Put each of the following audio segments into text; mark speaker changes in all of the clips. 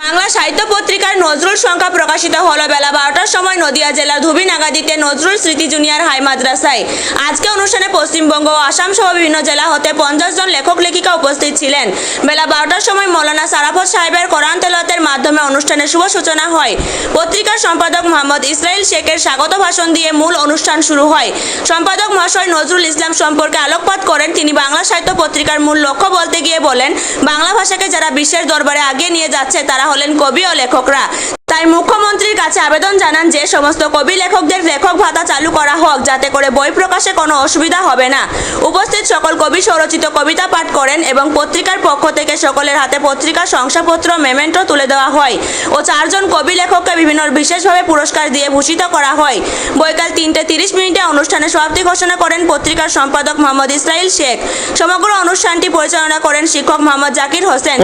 Speaker 1: বাংলা সাহিত্য পত্রিকার নজরুল সংখ্যা প্রকাশিত হলো বেলা বারোটার সময় নদিয়া জেলার ধুবিনাগাদিতে নজরুল স্মৃতি জুনিয়র হাই মাদ্রাসায়। আজকে অনুষ্ঠানে পশ্চিমবঙ্গ ও আসাম সহ বিভিন্ন জেলা হতে পঞ্চাশ জন লেখক লেখিকা উপস্থিত ছিলেন। বেলা বারোটার সময় মৌলানা সারাফত সাহেবের কোরআন তেলাতের মাধ্যমে অনুষ্ঠানের শুভ সূচনা হয়। পত্রিকার সম্পাদক মোহাম্মদ ইসরাইল শেখের স্বাগত ভাষণ দিয়ে মূল অনুষ্ঠান শুরু হয়। সম্পাদক মহাশয় নজরুল ইসলাম সম্পর্কে আলোকপাত করেন। তিনি বাংলা সাহিত্য পত্রিকার মূল লক্ষ্য বলতে গিয়ে বলেন, বাংলা ভাষাকে যারা বিশ্বের দরবারে আগিয়ে নিয়ে যাচ্ছে, তারা হলেন কবি ও লেখকরা। তাই মুখ্যমন্ত্রীর কাছে আবেদন জানান যে, সমস্ত কবি লেখকদের লেখক ভাতা চালু করা হোক, যাতে করে বই প্রকাশে কোনো অসুবিধা হবে না। উপস্থিত সকল কবি স্বরচিত কবিতা পাঠ করেন এবং পত্রিকার পক্ষ থেকে সকলের হাতে পত্রিকার শংসাপত্র, মেমেন্টো তুলে দেওয়া হয় ও চারজন কবি লেখককে বিভিন্ন বিশেষভাবে পুরস্কার দিয়ে ভূষিত করা হয়। বৈকাল তিনটে তিরিশ মিনিটে অনুষ্ঠানে সমাপ্তি ঘোষণা করেন পত্রিকার সম্পাদক মোহাম্মদ ইসরাইল শেখ। সমগ্র অনুষ্ঠানটি পরিচালনা করেন শিক্ষক মোহাম্মদ জাকির হোসেন।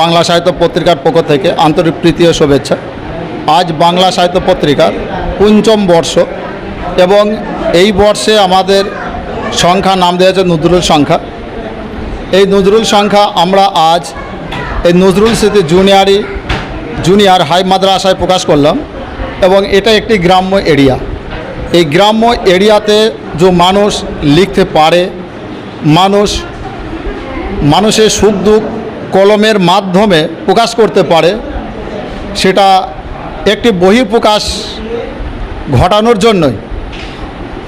Speaker 2: বাংলা সাহিত্য পত্রিকার পক্ষ থেকে আন্তরিক প্রীতি শুভেচ্ছা। আজ বাংলা সাহিত্য পত্রিকার পঞ্চম বর্ষ এবং এই বর্ষে আমাদের সংখ্যা, নাম দেওয়া নজরুল সংখ্যা। এই নজরুল সংখ্যা আমরা আজ এই নজরুল স্মৃতি জুনিয়রি, জুনিয়র হাই মাদ্রাসায় প্রকাশ করলাম এবং এটা একটি গ্রাম্য এরিয়া। এই গ্রাম্য এরিয়াতে যে মানুষ লিখতে পারে, মানুষ, মানুষের সুখ দুঃখ কলমের মাধ্যমে প্রকাশ করতে পারে সেটা একটি বহিঃপ্রকাশ ঘটানোর জন্যই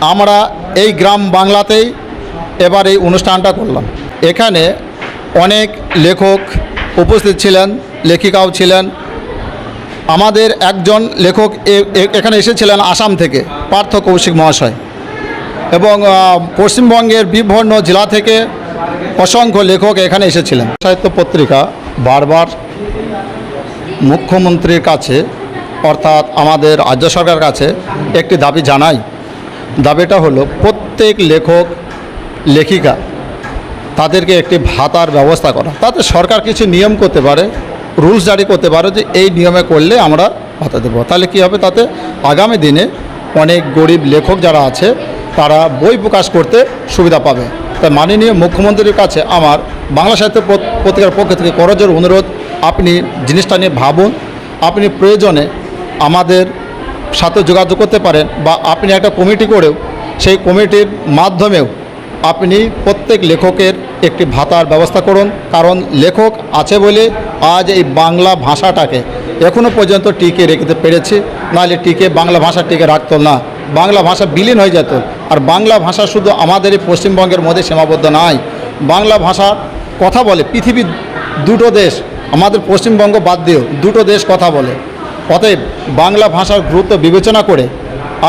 Speaker 2: আমরা এই গ্রাম বাংলাতেই এবার এই অনুষ্ঠানটা করলাম। এখানে অনেক লেখক উপস্থিত ছিলেন, লেখিকাও ছিলেন। আমাদের একজন লেখক এখানে এসেছিলেন আসাম থেকে, পার্থ কৌশিক মহাশয়। এবং পশ্চিমবঙ্গের বিভিন্ন জেলা থেকে অসংখ্য লেখক এখানে এসেছিলেন। সাহিত্য পত্রিকা বারবার মুখ্যমন্ত্রীর কাছে, অর্থাৎ আমাদের রাজ্য সরকারের কাছে একটি দাবি জানাই। দাবিটা হলো প্রত্যেক লেখক, লেখিকা তাদেরকে একটি ভাতার ব্যবস্থা করা। তাতে সরকার কিছু নিয়ম করতে পারে, রুলস জারি করতে পারে যে এই নিয়মে করলে আমরা ভাতা দেবো। তাহলে কী হবে? তাতে আগামী দিনে অনেক গরিব লেখক যারা আছে, তারা বই প্রকাশ করতে সুবিধা পাবে। তাই মাননীয় মুখ্যমন্ত্রীর কাছে আমার বাংলা সাহিত্য পত- পত্রিকার পক্ষ থেকে করজোর অনুরোধ আপনি জিনিসটা নিয়ে ভাবুন, আপনি প্রয়োজনে আমাদের সাথে যোগাযোগ করতে পারেন বা আপনি একটা কমিটি করেও, সেই কমিটির মাধ্যমেও আপনি প্রত্যেক লেখকের একটি ভাতার ব্যবস্থা করুন। কারণ লেখক আছে বলে আজ এই বাংলা ভাষাটাকে এখনও পর্যন্ত টিকে রেখে পেরেছি। নাহলে টিকে বাংলা ভাষা টিকে রাখতো না। বাংলা ভাষা বিলীন হয়ে যেত। আর বাংলা ভাষা শুধু আমাদের এই পশ্চিমবঙ্গের মধ্যে সীমাবদ্ধ নয় বাংলা ভাষা কথা বলে পৃথিবীর দুটো দেশ আমাদের পশ্চিমবঙ্গ বাদ দিয়েও দুটো দেশ কথা বলে। অতএব বাংলা ভাষার গুরুত্ব বিবেচনা করে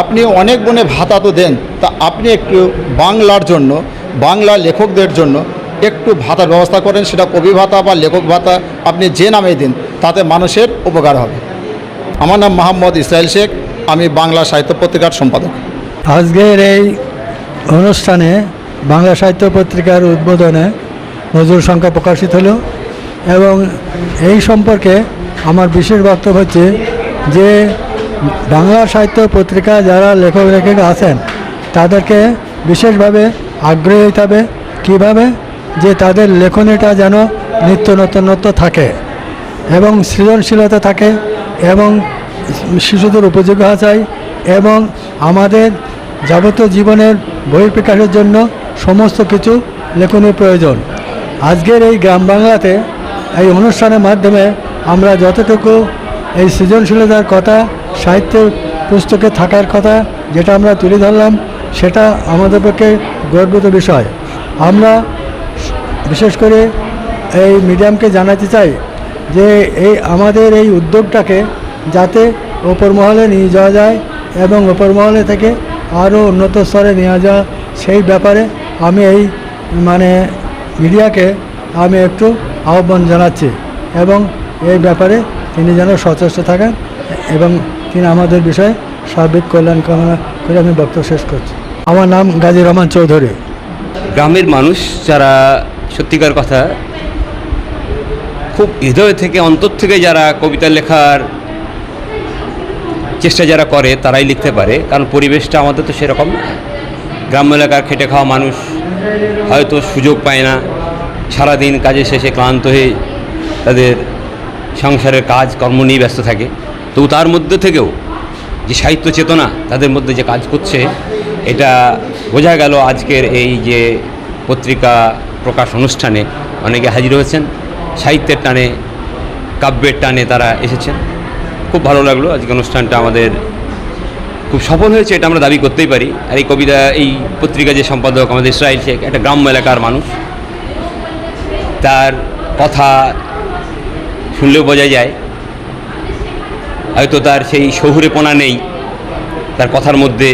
Speaker 2: আপনি অনেক গুণে ভাতা তো দেন, তা আপনি একটু বাংলার জন্য, বাংলা লেখকদের জন্য একটু ভাতার ব্যবস্থা করেন। সেটা কবি ভাতা বা লেখক ভাতা আপনি যে নামে দিন, তাতে মানুষের উপকার হবে। আমার নাম মোহাম্মদ ইসরায়েল শেখ, আমি বাংলা সাহিত্য পত্রিকার সম্পাদক।
Speaker 3: আজকের এই অনুষ্ঠানে বাংলা সাহিত্য পত্রিকার উদ্বোধনে নজরুল সংখ্যা প্রকাশিত হলো। এবং এই সম্পর্কে আমার বিশেষ বক্তব্য হচ্ছে যে বাংলা সাহিত্য পত্রিকা যারা লেখক লেখিকা আছেন, তাদেরকে বিশেষভাবে আগ্রহী হতে হবে কীভাবে যে তাদের লেখনীটা যেন নিত্য নতুনত্ব থাকে এবং সৃজনশীলতা থাকে এবং শিশুদের উপযোগী হওয়া চাই এবং আমাদের যাবতীয় জীবনের বহিঃপ্রকাশের জন্য সমস্ত কিছু লেখনীর প্রয়োজন। আজকের এই গ্রাম বাংলাতে এই অনুষ্ঠানের মাধ্যমে আমরা যতটুকু এই সৃজনশীলতার কথা, সাহিত্যের পুস্তকে থাকার কথা যেটা আমরা তুলে ধরলাম, সেটা আমাদের পক্ষে গর্বিত বিষয়। আমরা বিশেষ করে এই মিডিয়ামকে জানাতে চাই যে এই আমাদের এই উদ্যোগটাকে যাতে ওপর মহলে নিয়ে যাওয়া যায় এবং ওপর মহলে থেকে আরও উন্নত স্তরে নিয়ে যাওয়া সেই ব্যাপারে আমি এই মানে মিডিয়াকে আমি একটু আহ্বান জানাচ্ছি এবং এই ব্যাপারে তিনি যেন সচেষ্ট থাকেন এবং তিনি আমাদের বিষয়ে সার্বিক কল্যাণ কামনা করে আমি বক্তব্য শেষ করছি। আমার নাম গাজী রহমান চৌধুরী।
Speaker 4: গ্রামের মানুষ যারা সত্যিকার কথা খুব হৃদয় থেকে, অন্তর থেকে যারা কবিতা লেখার চেষ্টা যারা করে, তারাই লিখতে পারে। কারণ পরিবেশটা আমাদের তো সেরকম গ্রাম্য এলাকার খেটে খাওয়া মানুষ হয়তো সুযোগ পায় না। সারাদিন কাজে শেষে ক্লান্ত হয়ে তাদের সংসারের কাজ কর্ম নিয়ে ব্যস্ত থাকে। তবু তার মধ্যে থেকেও যে সাহিত্য চেতনা তাদের মধ্যে যে কাজ করছে, এটা বোঝা গেল আজকের এই যে পত্রিকা প্রকাশ অনুষ্ঠানে অনেকে হাজির হয়েছেন। সাহিত্যের টানে, কাব্যের টানে তারা এসেছেন। খুব ভালো লাগল আজকে অনুষ্ঠানটা আমাদের খুব সফল হয়েছে, এটা আমরা দাবি করতেই পারি। আর এই কবিতা, এই পত্রিকা যে সম্পাদক আমাদের ইসরায়েল শেখ, একটা গ্রাম্য এলাকার মানুষ। তার কথা শুনলেও বোঝা যায়। হয়তো তার সেই শহুরেপনা নেই, তার কথার মধ্যে,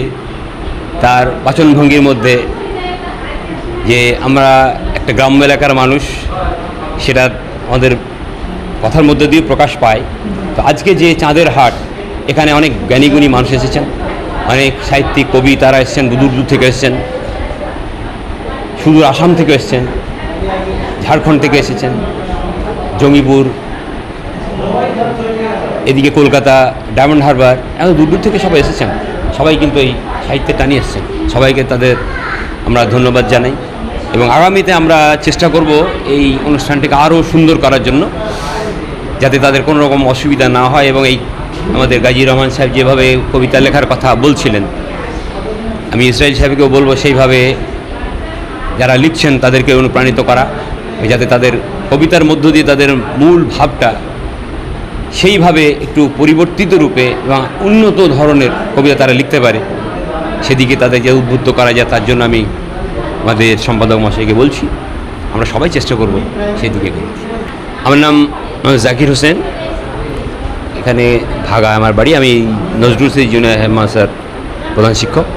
Speaker 4: তার বাচনভঙ্গির মধ্যে যে আমরা একটা গ্রাম্য এলাকার মানুষ, সেটা আমাদের কথার মধ্যে দিয়ে প্রকাশ পায়। তো আজকে যে চাঁদের হাট, এখানে অনেক জ্ঞানীগুণী মানুষ এসেছেন, অনেক সাহিত্যিক, কবি তারা এসেছেন, দূর দূর থেকে এসেছেন, সুদূর আসাম থেকে এসেছেন। ঝাড়খণ্ড থেকে এসেছেন, জঙ্গিপুর, এদিকে কলকাতা, ডায়মন্ড হারবার, এত দূর দূর থেকে সবাই এসেছেন। সবাই কিন্তু এই সাহিত্যে টানি এসেছেন। সবাইকে তাদের আমরা ধন্যবাদ জানাই এবং আগামীতে আমরা চেষ্টা করব এই অনুষ্ঠানটিকে আরও সুন্দর করার জন্য, যাতে তাদের কোনো রকম অসুবিধা না হয় এবং এই আমাদের গাজী রহমান সাহেব যেভাবে কবিতা লেখার কথা বলছিলেন, আমি ইসরায়েল সাহেবকেও বলব সেইভাবে যারা লিখছেন তাদেরকে অনুপ্রাণিত করা। যাতে তাদের কবিতার মধ্য দিয়ে তাদের মূল ভাবটা সেইভাবে একটু পরিবর্তিত রূপে এবং উন্নত ধরনের কবিতা তারা লিখতে পারে, সেদিকে তাদের যে উদ্বুদ্ধ করা যায় তার জন্য আমি আমাদের সম্পাদক মশাইকে বলছি, আমরা সবাই চেষ্টা করব সেই দিকে আমার নাম জাকির হোসেন, এখানে ভাগা আমার বাড়ি, আমি নজরুল সি জুনিয়র হেডমাস্টার প্রধান শিক্ষক।